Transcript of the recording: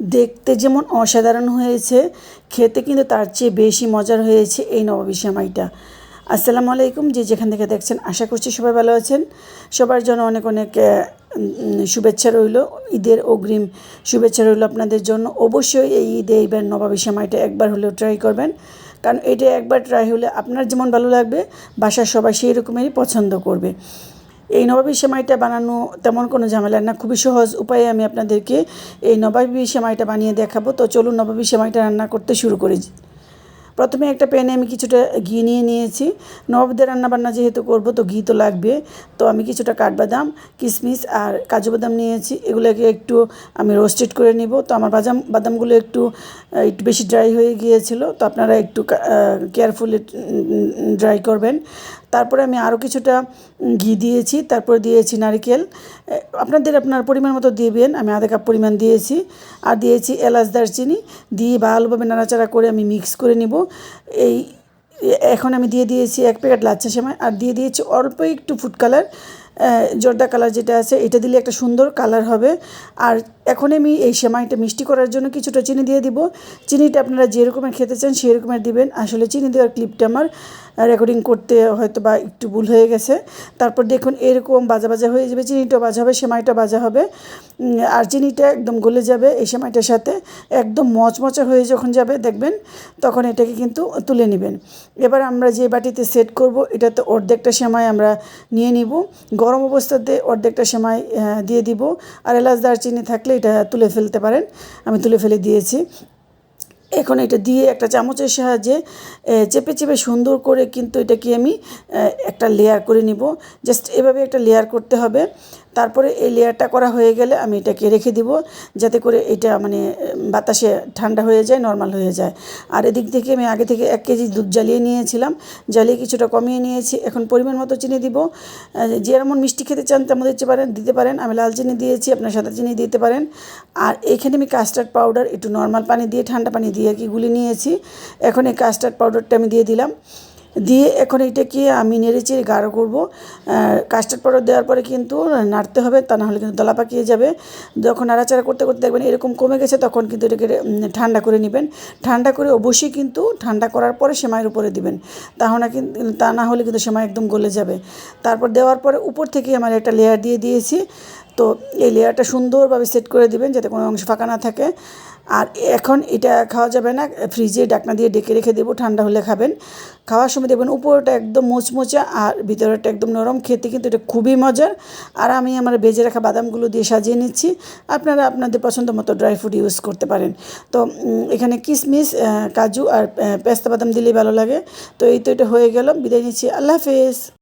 দেখতে যেমন অসাধারণ হয়েছে, খেতে কিন্তু তার চেয়ে বেশি মজার হয়েছে এই নবাবী সেমাইটা আসসালামু আলাইকুম, যে যেখান থেকে দেখছেন, আশা করছি সবাই ভালো আছেন। সবার জন্য অনেক অনেক শুভেচ্ছা রইল। ঈদের অগ্রিম শুভেচ্ছা রইল আপনাদের জন্য। অবশ্যই এই ঈদে এইবার নবাবী সেমাইটা একবার হলেও ট্রাই করবেন। কারণ এটা একবার ট্রাই হলে আপনার যেমন ভালো লাগবে, বাসার সবাই সেই রকমেরই পছন্দ করবে। এই নবাবী সেমাইটা বানানো তেমন কোনো ঝামেলা না। খুবই সহজ উপায়ে আমি আপনাদেরকে এই নবাবী সেমাইটা বানিয়ে দেখাবো। তো চলুন নবাবী সেমাইটা রান্না করতে শুরু করি। প্রথমে একটা প্যানে আমি কিছুটা ঘি নিয়ে নিয়েছি। নবাবদের রান্নাবান্না যেহেতু করব, তো ঘি তো লাগবে। তো আমি কিছুটা কাঠবাদাম কিশমিশ আর কাজু বাদাম নিয়েছি। এগুলোকে একটু আমি রোস্টেড করে নিব। তো আমার বাদাম, বাদামগুলো একটু একটু বেশি ড্রাই হয়ে গিয়েছিল। তো আপনারা একটু কেয়ারফুলি ড্রাই করবেন। তারপরে আমি আরও কিছুটা ঘি দিয়েছি, তারপরে দিয়েছি নারিকেল। আপনাদের আপনার পরিমাণ মতো দিবেন, আমি আধা কাপ পরিমাণ দিয়েছি। আর দিয়েছি এলাচ দারচিনি, দিয়ে ভালোভাবে নাড়াচাড়া করে আমি মিক্স করে নিব। এই এখন আমি দিয়ে দিয়েছি এক প্যাকেট লাচ্ছা সেমাই, আর দিয়ে দিয়েছি অল্প একটু ফুড কালার। জর্দা কালার যেটা আছে, এটা দিলে একটা সুন্দর কালার হবে। আর এখন আমি এই সেমাইটা মিষ্টি করার জন্য কিছুটা চিনি দিয়ে দিব। চিনিটা আপনারা যেরকমের খেতে চান সেরকমের দিবেন। আসলে চিনি দেওয়ার ক্লিপটা আমার রেকর্ডিং করতে হয়তো বা একটু ভুল হয়ে গেছে। তারপর দেখুন, এরকম বাজা বাজা হয়ে যাবে, চিনিটাও বাজা হবে সেমাইটা বাজা হবে। আর চিনিটা একদম গলে যাবে এই সেমাইটার সাথে। একদম মচমচা হয়ে যখন যাবে, দেখবেন, তখন এটাকে কিন্তু তুলে নেবেন। এবার আমরা যে বাটিতে সেট করব, এটাতে অর্ধেকটা সেমাই আমরা নিয়ে নিব। গরম অবস্থাতে অর্ধেকটা সেমাই দিয়ে দিব। আর এলাচ দারচিনি থাকলে এটা তুলে ফেলতে পারেন। আমি তুলে ফেলে দিয়েছি। এখন এটা দিয়ে একটা চামচের সাহায্যে চেপে চেপে সুন্দর করে কিন্তু এটাকে আমি একটা লেয়ার করে নিব। জাস্ট এভাবে একটা লেয়ার করতে হবে। তারপরে এই লেয়ারটা করা হয়ে গেলে আমি এটাকে রেখে দিব, যাতে করে এটা মানে বাতাসে ঠান্ডা হয়ে যায়, নর্মাল হয়ে যায়। আর এদিক থেকে আমি আগে থেকে এক কেজি দুধ জ্বালিয়ে নিয়েছিলাম, জ্বালিয়ে কিছুটা কমিয়ে নিয়েছি। এখন পরিমাণ মতো চিনি দিব। যেমন মিষ্টি খেতে চান তেমন দিতে পারেন দিতে পারেন। আমি লাল চিনি দিয়েছি, আপনার সাদা চিনি দিতে পারেন। আর এখানে আমি কাস্টার্ড পাউডার একটু নর্মাল পানি দিয়ে, ঠান্ডা পানি দিয়ে আর কি গুলি নিয়েছি। এখন এই কাস্টার্ড পাউডারটা আমি দিয়ে দিলাম। দিয়ে এখন এটাকে আমি নেড়ে চেড়ে গাঢ় করব। কাস্টার্ড পাউডার দেওয়ার পরে কিন্তু নাড়তে হবে, তা না হলে কিন্তু দলা পাকিয়ে যাবে। যখন নাড়াচাড়া করতে করতে দেখবেন এরকম কমে গেছে, তখন কিন্তু এটাকে ঠান্ডা করে নেবেন। ঠান্ডা করে অবশ্যই কিন্তু ঠান্ডা করার পরে সেমাইয়ের উপরে দিবেন। তাহলে কিন্তু তা না হলে কিন্তু সেমাই একদম গলে যাবে। তারপর দেওয়ার পরে উপর থেকে আমার একটা লেয়ার দিয়ে দিয়েছি। তো এই লেয়ারটা সুন্দরভাবে সেট করে দিবেন যাতে কোনো অংশ ফাঁকা না থাকে। আর এখন এটা খাওয়া যাবে না, ফ্রিজে ডাকনা দিয়ে ডেকে রেখে দেবো, ঠান্ডা হলে খাবেন। খাওয়ার সময় দেখবেন উপরটা একদম মুচমুচা আর ভিতরটা একদম নরম, খেতে কিন্তু এটা খুবই মজার। আর আমি আমার বেজে রাখা বাদামগুলো দিয়ে সাজিয়ে নিচ্ছি, আপনারা আপনাদের পছন্দ মতো ড্রাই ফ্রুট ইউজ করতে পারেন। তো এখানে কিশমিশ কাজু আর পেস্তা বাদাম দিলেই ভালো লাগে। তো এই তো এটা হয়ে গেল, বিদায় নিচ্ছি, আল্লাহ হাফেজ।